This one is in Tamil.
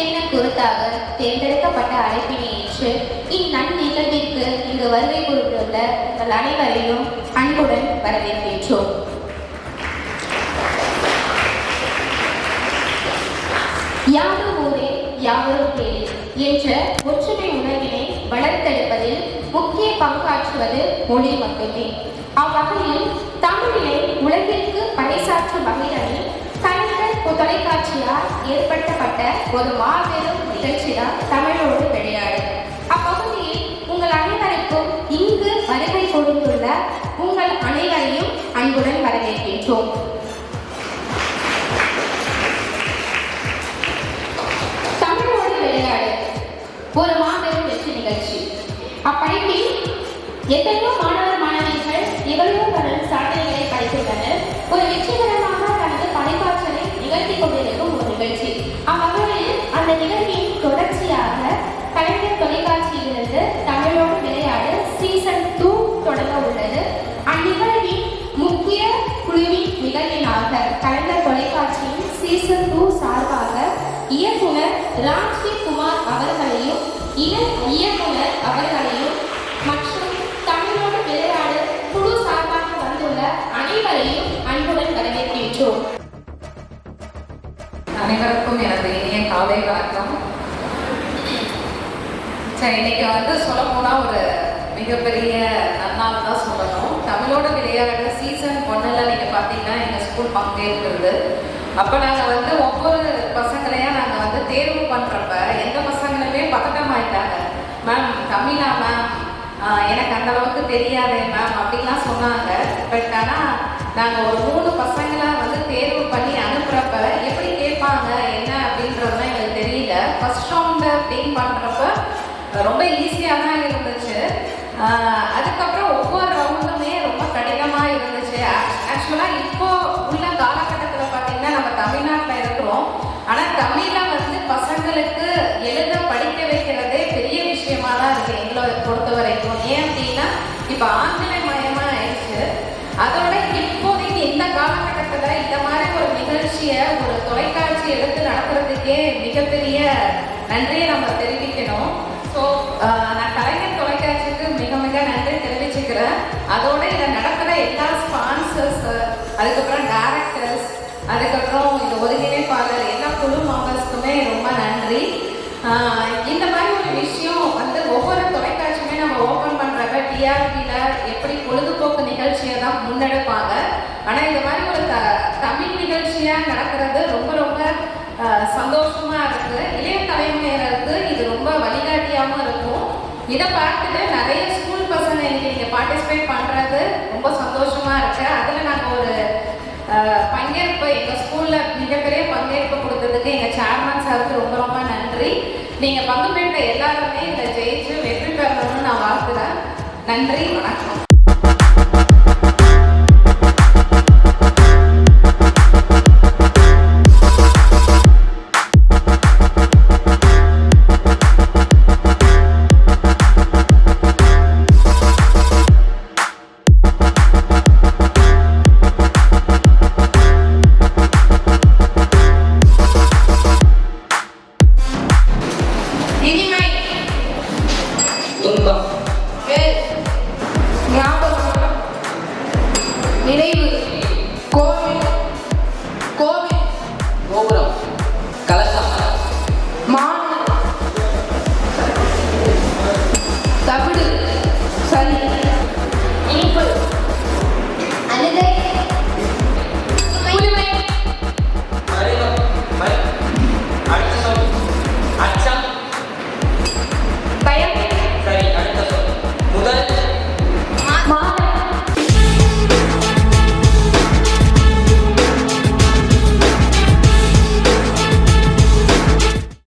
தென்ன குருத்தாக தேர்ந்தெடுக்கப்பட்ட அழைப்பினை ஏற்று இந்நன்னிகழ்விற்கு இங்கு வருகை கொடுத்துள்ள உங்கள் அனைவரையும் அன்புடன் வரவேற்கின்றோம். யாரும் ஊரே யாவரும் கேளு என்ற ஒற்றுமை உணர்வினை வளர்த்தெடுப்பதில் முக்கிய பங்காற்றுவது மொழி மட்டுமே அவ்வகையில் தமிழினை உலகிற்கு பறைசாற்றும் வகையில் கலைஞர் தொலைக்காட்சி ஏற்படுத்தப்பட்ட ஒரு மாபெரும் நிகழ்ச்சிதான் தமிழோடு விளையாடு. அப்பகுதியில் உங்கள் அனைவருக்கும் இங்கு வருகை கொடுத்துள்ள உங்கள் அனைவரையும் அன்புடன் வரவேற்கின்றோம். தமிழோடு விளையாடு. ஒரு மாபெரும் வெற்றி நிகழ்ச்சி. அப்படைப்பில் எத்தனையோ மாணவர்கள் சீசன் டூ சார்பாக இயக்குனர் ராம்ஸ்ரீ குமார் அவர்களையும் இணை இயக்குனர் அவர்களையும் மற்றும் தமிழோடு விளையாடு குழு சார்பாக வந்துள்ள அனைவரையும் அன்புடன் வரவேற்கின்றோம். அனைவருக்கும் எனது இனிய காலை வணக்கம். சரி இன்னைக்கு வந்து சொல்ல போனால் ஒரு மிகப்பெரிய நன்னால் தான் சொல்லணும். தமிழோட விளையாட சீசன் ஒன்றில் நீங்கள் பார்த்தீங்கன்னா எங்கள் ஸ்கூல் பங்கேற்கிறது. அப்போ நாங்கள் வந்து ஒவ்வொரு பசங்களையும் நாங்கள் வந்து தேர்வு பண்ணுறப்ப எந்த பசங்களுமே பதட்டமாயிட்டாங்க மேம் தமிழா மேம்? எனக்கு அந்த அளவுக்கு தெரியாது மேம் அப்படின்லாம் சொன்னாங்க. பட் ஆனால் நாங்கள் ஒரு மூணு பசங்களை வந்து தேர்வு பண்ணி அனுப்புகிறப்ப எப்படி கேட்பாங்க என்ன அப்படின்றதுலாம் எங்களுக்கு தெரியல. ஃபர்ஸ்ட் ரவுண்டு அப்படின்னு பண்ணுறப்ப ரொம்ப ஈஸியாக தான் இருந்துச்சு. இப்போ ஆங்கில மயமா ஆயிடுச்சு அதோட இப்போதைக்கு இந்த காலகட்டத்தில் இந்த மாதிரி ஒரு நிகழ்ச்சியை ஒரு தொலைக்காட்சி எடுத்து நடத்துறதுக்கே மிகப்பெரிய நன்றியை நம்ம தெரிவிக்கணும். ஸோ நான் கலைஞர் தொலைக்காட்சிக்கு மிக மிக நன்றி தெரிவிச்சுக்கிறேன். அதோட இதை நடத்துகிற எல்லா ஸ்பான்சர்ஸ் அதுக்கப்புறம் டேரக்டர்ஸ் அதுக்கப்புறம் இந்த ஒருங்கிணைப்பாளர் எல்லா குழு மெம்பர்ஸ்க்குமே ரொம்ப நன்றி. இந்த மாதிரி ஒரு விஷயம் பண்ணுறப்ப டிஆர்பியில் எப்படி பொழுதுபோக்கு நிகழ்ச்சியை தான் முன்னெடுப்பாங்க. ஆனால் இந்த மாதிரி ஒரு த தமிழ் நிகழ்ச்சியாக நடக்கிறது ரொம்ப ரொம்ப சந்தோஷமாக இருக்குது இளைய தலைமுறையினருக்கு இது ரொம்ப வழிகாட்டியாகவும் இருக்கும். இதை பார்த்துட்டு நிறைய ஸ்கூல் பசங்க இன்னைக்கு நீங்கள் பார்ட்டிசிபேட் பண்ணுறது ரொம்ப சந்தோஷமாக இருக்குது அதில் நாங்கள் ஒரு பங்கேற்பு எங்கள் ஸ்கூலில் மிகப்பெரிய பங்கேற்பு கொடுத்ததுக்கு எங்கள் சேர்மன் சாருக்கு ரொம்ப ரொம்ப நன்றி. நீங்கள் பங்கு பெற்ற எல்லாருமே இதில் ஜெயிச்சு வெற்றி பெறணும்னு நான் வாழ்த்துறேன். நன்றி வணக்கம் இனிமை துன்பம் நினைவு. கோவில். கோவில். கோபுரம். கலசம். மான். தவிடு. சரி.